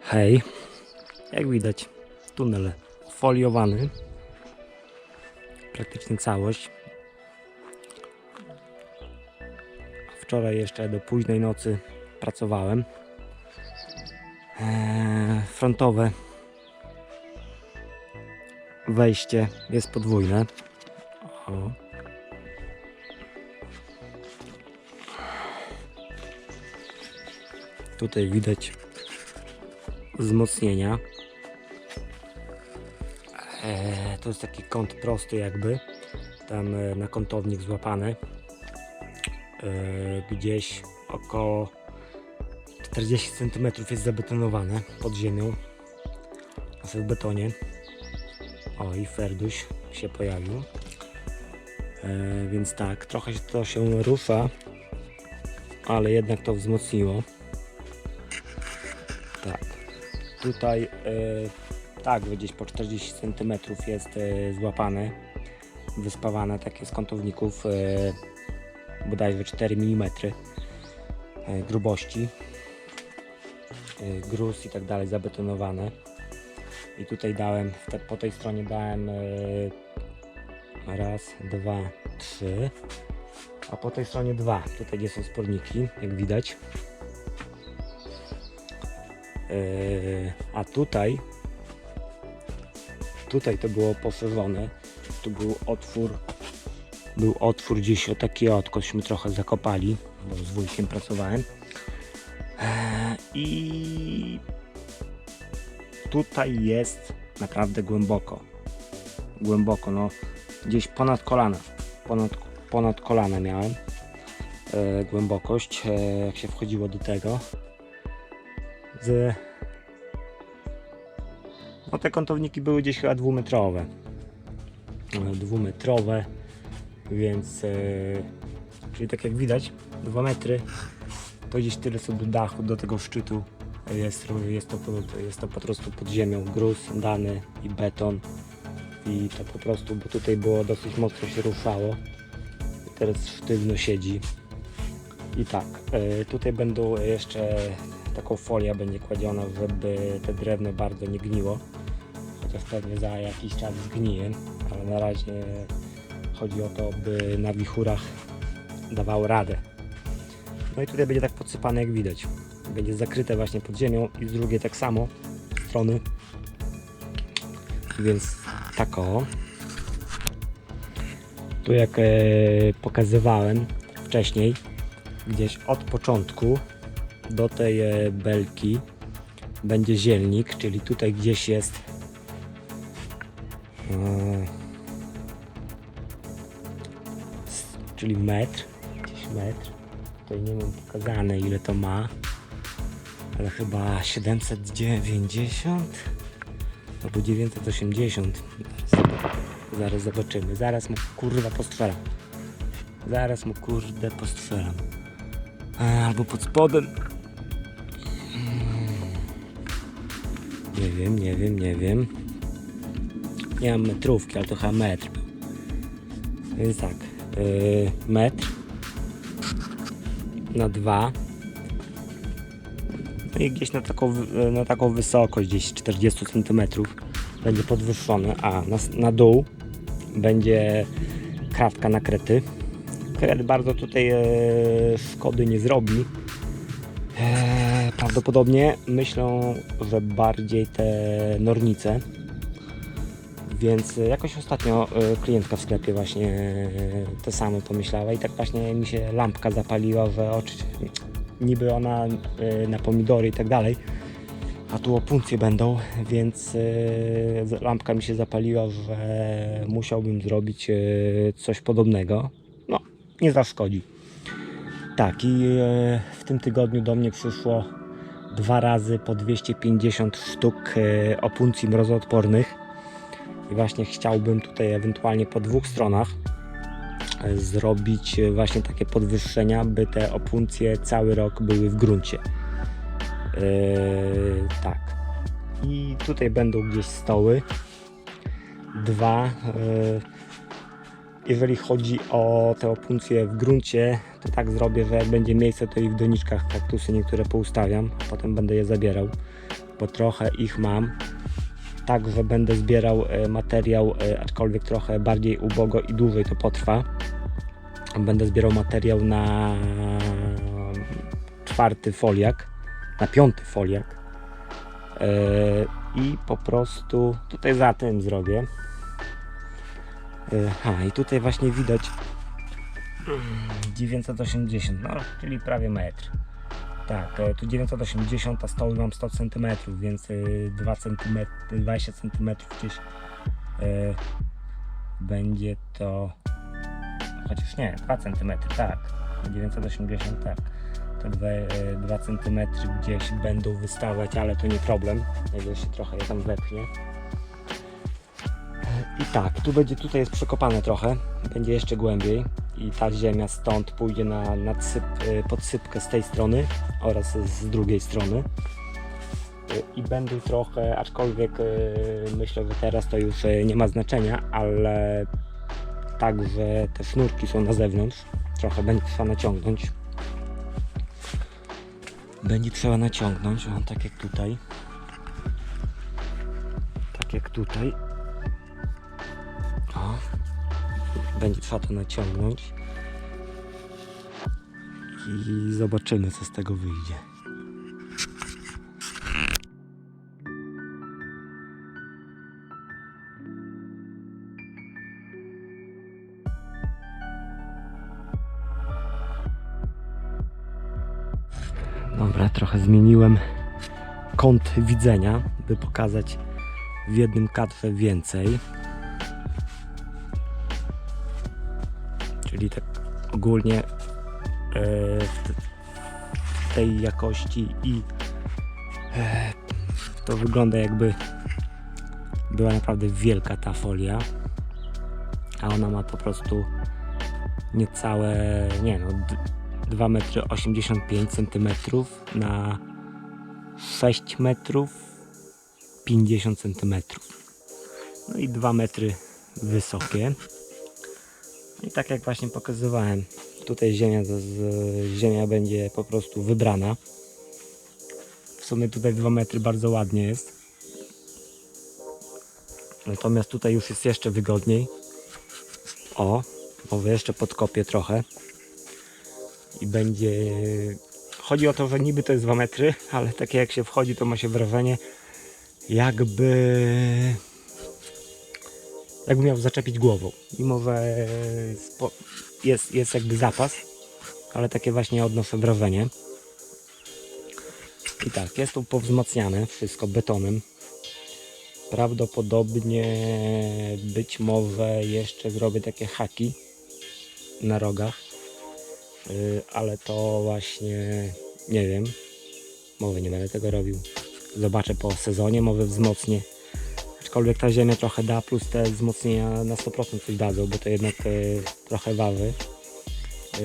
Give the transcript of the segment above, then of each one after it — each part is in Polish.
Hej, jak widać, tunel foliowany, praktycznie całość. Wczoraj jeszcze do późnej nocy pracowałem. Eee, frontowe wejście jest podwójne. O. Tutaj widać wzmocnienia. Eee, to jest taki kąt prosty jakby. Tam e, na kątownik złapany. Eee, gdzieś około 40 cm jest zabetonowane pod ziemią. W betonie. O i Ferduś się pojawił. Eee, więc tak, trochę to się rusza, ale jednak to wzmocniło. Tak. Tutaj e, tak, gdzieś po 40 cm jest e, złapane, wyspawane takie z kątowników, e, bodajże 4 mm e, grubości, e, gruz i tak dalej zabetonowane. I tutaj dałem, te, po tej stronie dałem e, raz, dwa, trzy, a po tej stronie dwa. Tutaj gdzie są sporniki, jak widać. Yy, a tutaj tutaj to było poszerzone. Tu był otwór był otwór gdzieś o taki odkośmy trochę zakopali bo z wujkiem pracowałem. Eee, i tutaj jest naprawdę głęboko. Głęboko no gdzieś ponad kolana. Ponad, ponad kolana miałem. E, głębokość e, jak się wchodziło do tego. Z... No te kątowniki były gdzieś chyba dwumetrowe. Dwumetrowe, więc e, czyli tak jak widać, dwa metry. To gdzieś tyle co do dachu, do tego szczytu jest, jest, to, jest to po prostu pod ziemią. Gruz dany i beton i to po prostu, bo tutaj było dosyć mocno się ruszało teraz sztywno siedzi i tak, e, tutaj będą jeszcze taką folię będzie kładziona, żeby te drewno bardzo nie gniło. Chociaż pewnie za jakiś czas zgnije, ale na razie chodzi o to, by na wichurach dawało radę. No i tutaj będzie tak podsypane jak widać. Będzie zakryte właśnie pod ziemią i z drugiej tak samo strony. Więc tak o. Tu jak e, pokazywałem wcześniej, gdzieś od początku do tej e, belki będzie zielnik, czyli tutaj gdzieś jest e, czyli metr, gdzieś metr. Tutaj nie mam pokazane ile to ma, ale chyba 790 albo 980. Zaraz, zobaczymy. Zaraz mu kurwa postweram. Zaraz mu kurde postweram. E, Albo pod spodem. Nie wiem, nie wiem, nie wiem. Nie mam metrówki, ale to chyba metr. Więc tak, yy, metr na dwa. No i gdzieś na taką, na taką wysokość, gdzieś 40 cm będzie podwyższony, a na, na dół będzie kratka nakrety. Kret bardzo tutaj e, szkody nie zrobi. E, prawdopodobnie myślą, że bardziej te nornice. Więc e, jakoś ostatnio e, klientka w sklepie właśnie e, to samo pomyślała i tak właśnie mi się lampka zapaliła, że oczy, niby ona e, na pomidory i tak dalej, a tu opuncje będą, więc e, lampka mi się zapaliła, że musiałbym zrobić e, coś podobnego. No, nie zaszkodzi. Tak, i w tym tygodniu do mnie przyszło dwa razy po 250 sztuk opuncji mrozoodpornych. I właśnie chciałbym tutaj ewentualnie po dwóch stronach zrobić e, właśnie takie podwyższenia, by te opuncje cały rok były w gruncie. E, tak. I tutaj będą gdzieś stoły. Dwa. e, jeżeli chodzi o te opuncje w gruncie, to tak zrobię, że jak będzie miejsce, to i w doniczkach kaktusy niektóre poustawiam, potem będę je zabierał, bo trochę ich mam. Tak, że będę zbierał e, materiał, e, aczkolwiek trochę bardziej ubogo i dłużej to potrwa. Będę zbierał materiał na czwarty foliak, na piąty foliak. E, I po prostu tutaj za tym zrobię. Ha, i tutaj właśnie widać mm, 980, no czyli prawie metr. Tak, e, tu 980, a stoły mam 100 cm, więc e, 2 cm, 20 cm gdzieś e, będzie to. Chociaż nie, 2 cm, tak. 980, tak. To 2, 2 cm gdzieś będą wystawać, ale to nie problem. Jak się trochę je tam wepchnie. I tak, tu będzie, tutaj jest przekopane trochę, będzie jeszcze głębiej i ta ziemia stąd pójdzie na nadsyp, y, podsypkę z tej strony oraz z drugiej strony. Y, I będą trochę, aczkolwiek y, myślę, że teraz to już nie ma znaczenia, ale także te sznurki są na zewnątrz, trochę będzie trzeba naciągnąć. Będzie trzeba naciągnąć, o, tak jak tutaj. Tak jak tutaj. O, będzie trzeba to naciągnąć i zobaczymy co z tego wyjdzie. Dobra, trochę zmieniłem kąt widzenia, by pokazać w jednym kadrze więcej. Czyli tak ogólnie e, w te- w tej jakości i e, to wygląda jakby była naprawdę wielka ta folia a ona ma po prostu niecałe nie no d- 2 metry 85 cm na 6 metrów 50 cm no i 2 metry wysokie i tak jak właśnie pokazywałem, tutaj ziemia, ziemia będzie po prostu wybrana. W sumie tutaj 2 metry bardzo ładnie jest. Natomiast tutaj już jest jeszcze wygodniej. O, może jeszcze podkopię trochę. I będzie... Chodzi o to, że niby to jest 2 metry, ale takie jak się wchodzi, to ma się wrażenie jakby jakby miał zaczepić głową. Mimo, że jest, jest jakby zapas, ale takie właśnie odnoszę wrażenie. I tak, jest tu powzmacniane wszystko betonem. Prawdopodobnie być może jeszcze zrobię takie haki na rogach, Yy, ale to właśnie nie wiem. Może nie będę tego robił. Zobaczę po sezonie, może wzmocnię aczkolwiek ta ziemia trochę da, plus te wzmocnienia na 100% coś dadzą, bo to jednak e, trochę waży. E,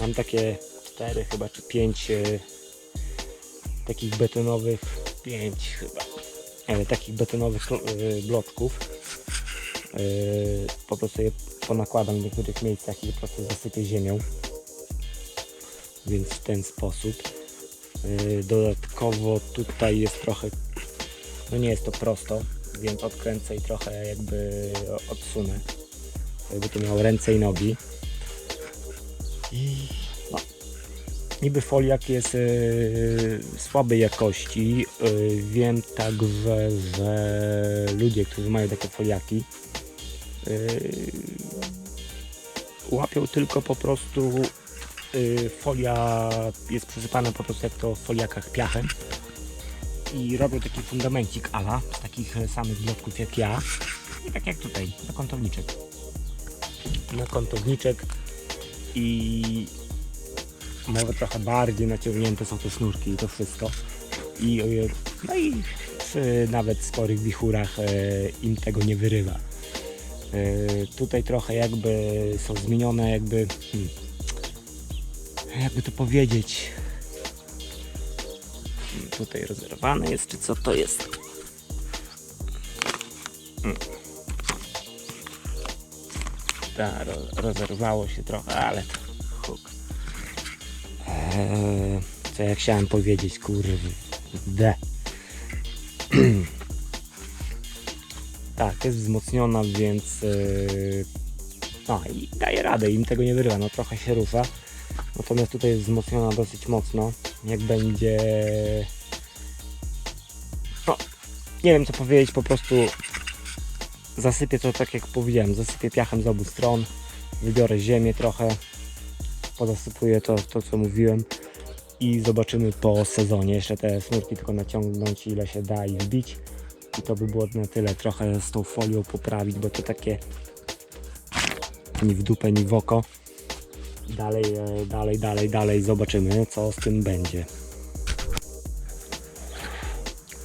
mam takie 4 chyba, czy 5 e, takich betonowych, 5 chyba, takich betonowych e, bloczków. E, po prostu je ponakładam w niektórych miejscach i po prostu zasypię ziemią. Więc w ten sposób. Dodatkowo tutaj jest trochę no nie jest to prosto, więc odkręcę i trochę jakby odsunę. Jakby to miało ręce i nogi. I no, niby foliak jest yy, słabej jakości. Yy, wiem także, że ludzie, którzy mają takie foliaki, yy, łapią tylko po prostu folia jest przesypana po prostu jak to w foliakach piachem i robią taki fundamencik ala z takich samych bloków jak ja. I tak jak tutaj, na kątowniczek. Na kątowniczek. I może trochę bardziej naciągnięte są te sznurki i to wszystko. I no i przy nawet sporych wichurach e, im tego nie wyrywa. E, tutaj trochę jakby są zmienione jakby hmm, jakby to powiedzieć tutaj rozerwane jest, czy co to jest? Mm. Ta, ro, rozerwało się trochę, ale huk. Eee, co ja chciałem powiedzieć, kurde. tak, jest wzmocniona, więc yy, no i daje radę, im tego nie wyrywa, no trochę się rusza. Natomiast tutaj jest wzmocniona dosyć mocno. Jak będzie. Nie wiem co powiedzieć, po prostu zasypię to tak jak powiedziałem, zasypię piachem z obu stron, wybiorę ziemię trochę, pozasypuję to, to co mówiłem i zobaczymy po sezonie. Jeszcze te snurki tylko naciągnąć ile się da i wbić. I to by było na tyle. Trochę z tą folią poprawić, bo to takie ni w dupę, ni w oko. Dalej, e, dalej, dalej, dalej zobaczymy, co z tym będzie.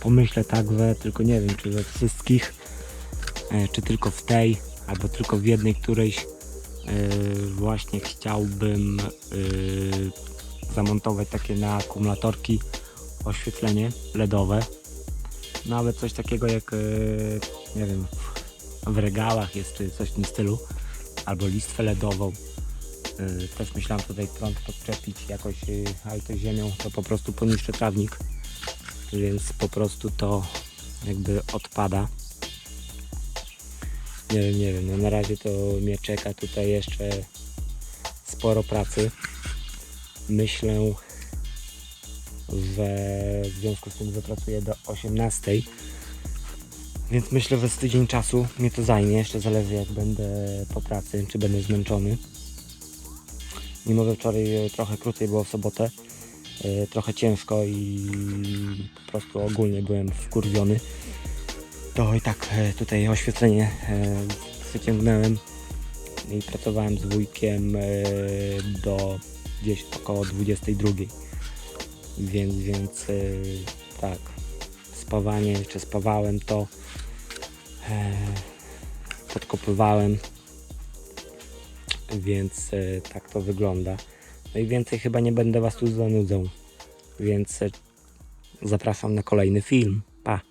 Pomyślę tak, we, tylko nie wiem, czy we wszystkich, e, czy tylko w tej, albo tylko w jednej którejś. e, Właśnie chciałbym e, zamontować takie na akumulatorki oświetlenie LEDowe. Nawet coś takiego jak, nie wiem, w regałach jest, czy coś w tym stylu albo listwę LEDową. Też myślałem tutaj prąd podczepić jakoś, ale to ziemią to po prostu poniszczy trawnik, więc po prostu to jakby odpada. Nie wiem, nie wiem, no na razie to mnie czeka tutaj jeszcze sporo pracy. Myślę, że w związku z tym, że pracuję do 18, więc myślę, że z tydzień czasu mnie to zajmie. Jeszcze zależy jak będę po pracy, czy będę zmęczony. Mimo, że wczoraj trochę krócej było w sobotę, trochę ciężko i po prostu ogólnie byłem wkurwiony. To i tak e, tutaj oświetlenie e, wyciągnąłem i pracowałem z wujkiem e, do gdzieś około 22. Więc, więc e, tak, spawanie, czy spawałem to, e, podkopywałem, więc e, tak to wygląda. No i więcej chyba nie będę Was tu zanudzał, więc e, zapraszam na kolejny film. Pa!